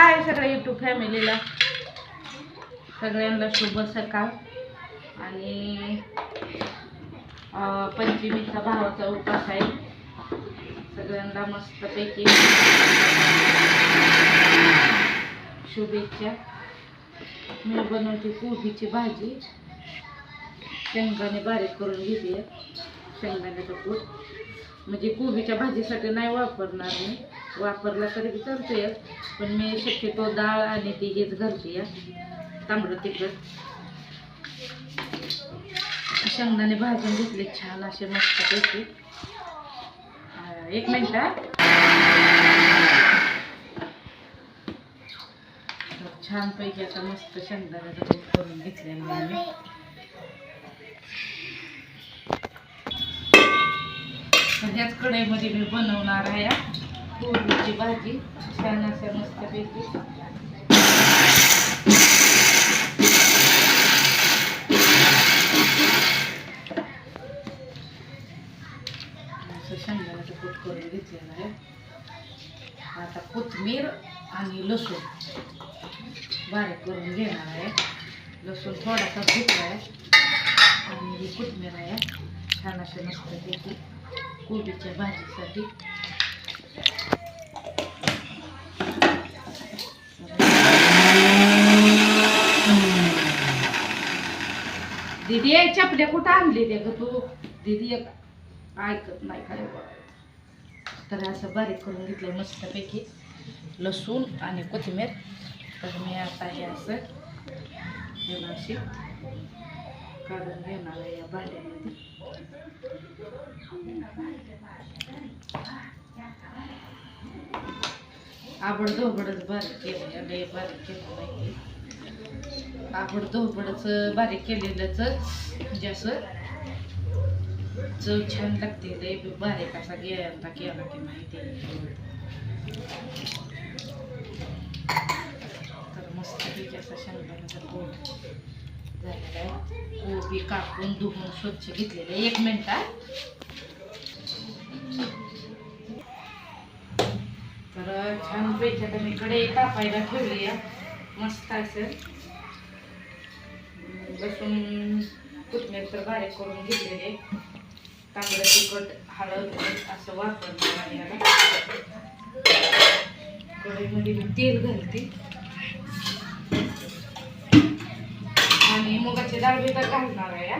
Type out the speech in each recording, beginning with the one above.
हाय सगळ्या यूट्यूब फॅमिलीला. सगळ्यांना शुभ सकाळ. आणि पंचमीचा भावाचा उपास आहे. सगळ्यांना मस्तपैकी शुभेच्छा. मी बनवते कोबीची भाजी. शेंगदाणे बारीक करून घेते. शेंगदाण्याचं कूट. म्हणजे कोबीच्या भाजीसाठी नाही वापरणार मी. वापरला तरी बी या पण मी शक्यतो डाळ आणि ती हेच घालते या तांबडं तिखट. शेंगदाणे भाजून घेतले छान असे मस्तपैकी. पैसे एक मिनिट छानपैकी आता मस्त शेंगदाण्याचा कूट करून घेतले मी. ह्याच कढईमध्ये मी बनवणार आहे कोबीची भाजी छान अशा मस्तपैकी आता कोथिंबीर आणि लसूण बारीक करून घेणार आहे लसूण थोडासा घेतला आहे आणि ही कोथिंबीर आहे छान असे मस्तपैकी कोबीच्या भाजीसाठी दीदी आहे चपल्या कुठं आणली ते ग तू? दीदी एक ऐकत नाही काय तर असं बारीक करून घेतलं मस्तपैकी. लसूण आणि कोथिंबीर. तर मी आता हे असं हे अशी काढून घेणार आहे या भांड्यामध्ये. आवड धोबडच बारीक केलं बारीक केलं नाही आवड धोबडच बारीक केलेलंच. म्हणजे असं चव छान लागते ते बारीक असा गेला केला की माहिती तर मस्तपैकी असा शेंगदाण्याचा कोट झालेला आहे. कोबी कापून धुवून स्वच्छ घेतलेलं आहे. एक मिनटात तर छान पैकी आता मी कडे कापायला ठेवली आहे. मस्त असेल लसूण कोथमीर तर बारीक करून घेतलेले तांबडं तिखट हळद असं वापरणार आहे याला. कढईमध्ये मी तेल घालते. आणि मुगाची डाळ बी तर घालणार आहे या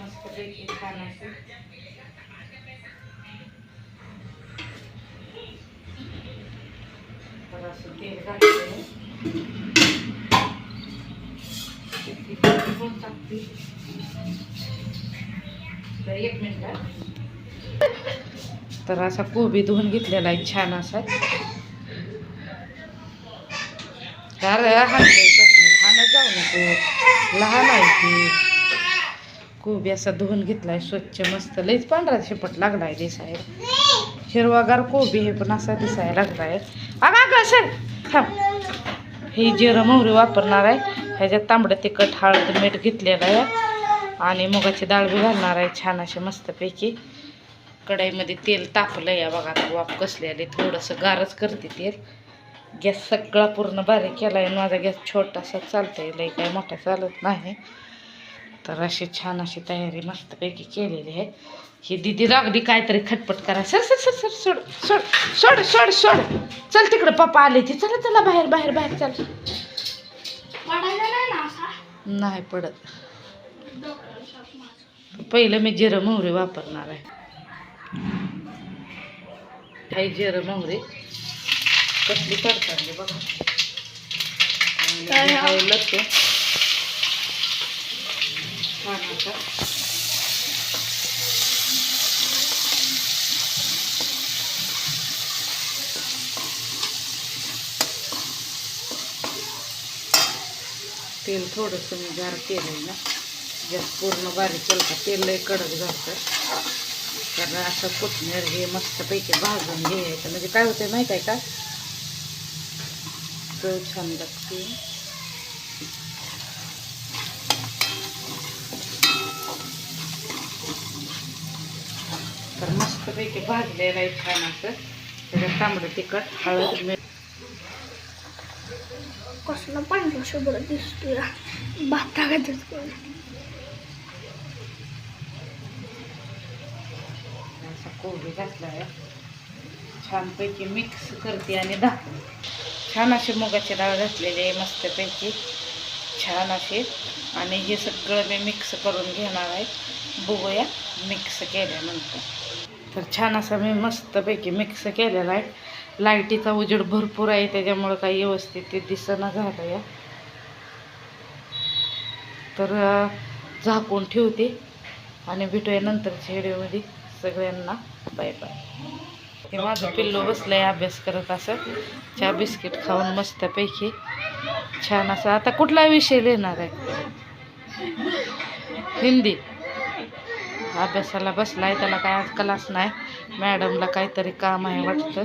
मस्तपैकी छान असं तर असं तेल घालते. तर असा कोबी धुवून घेतलेला आहे छान असा. अरे जाऊ नको. लहान आहे ती. कोबी असा धुवून घेतलाय स्वच्छ मस्त. लईच पांढरा शेपट लागलाय दिसायला हिरवागार कोबी हे पण असा दिसायला लागलाय. अगं कसं सर थांब. हे जिरं मोहरी वापरणार आहे. ह्याच्यात तांबडं तिखट हळद मीठ घेतलेलं आहे. आणि मुगाची डाळ बी घालणार आहे छान असे मस्तपैकी. कढईमध्ये तेल तापलं या बघा आता वाफ कसले आले थोडंसं गारच करते तेल. गॅस सगळा पूर्ण बारीक केला आहे माझा गॅस छोटासा चालतंय लई काही मोठा चालत नाही. तर अशी छान अशी तयारी मस्तपैकी केलेली आहे. ही दिदी लागली काहीतरी खटपट करा. सर सर सर सर सोड सोड सोड सोड सोड. चल तिकडं पप्पा आले ती. चला चला बाहेर बाहेर बाहेर चल. नाही पडत. पहिलं मी जिरं मोहरी वापरणार आहे. काही जिरं मोहरी कसली करतात बघा. आणि हे? लसूण. तेल थोडंसं मी गार केलं आहे ना. जास्त पूर्ण बारीक केलं का तेल लय कडक झालं कारण असं कोथमीर हे मस्तपैकी भाजून घ्यायचं. म्हणजे काय होतं माहीत आहे का? चव छान लागते. तर मस्तपैकी भाजलेलं आहे छान असं. त्याच्यात तांबडं तिखट हळद मीठ. कसला पांढरा शुभ्र दिसतोय. भाता असा कोबी घातला आहे छानपैकी मिक्स करते आणि दा छान अशी मुगाची डाळ घातलेली आहे मस्तपैकी. छान अशी आणि हे सगळं मी मिक्स करून घेणार आहे. बघूया मिक्स केल्यानंतर. तर छान असा मी मस्तपैकी मिक्स केलेला आहे. लाईटीचा उजेड भरपूर आहे त्याच्यामुळं काही व्यवस्थित ते दिसणं झालं या. तर झाकून ठेवते आणि भेटूया नंतरच्या व्हिडिओमध्ये सगळ्यांना. Bye bye. हे माझं पिल्लू बसलंय अभ्यास करत असं चहा बिस्किट खाऊन मस्तपैकी छान असं. आता कुठला विषय लिहिणार आहे? हिंदी. अभ्यासाला बसलाय त्याला काय आज क्लास नाही. मॅडमला काहीतरी काम आहे वाटतं.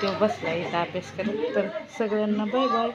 तो बसलाय इथं अभ्यास करत तर सगळ्यांना बाय बाय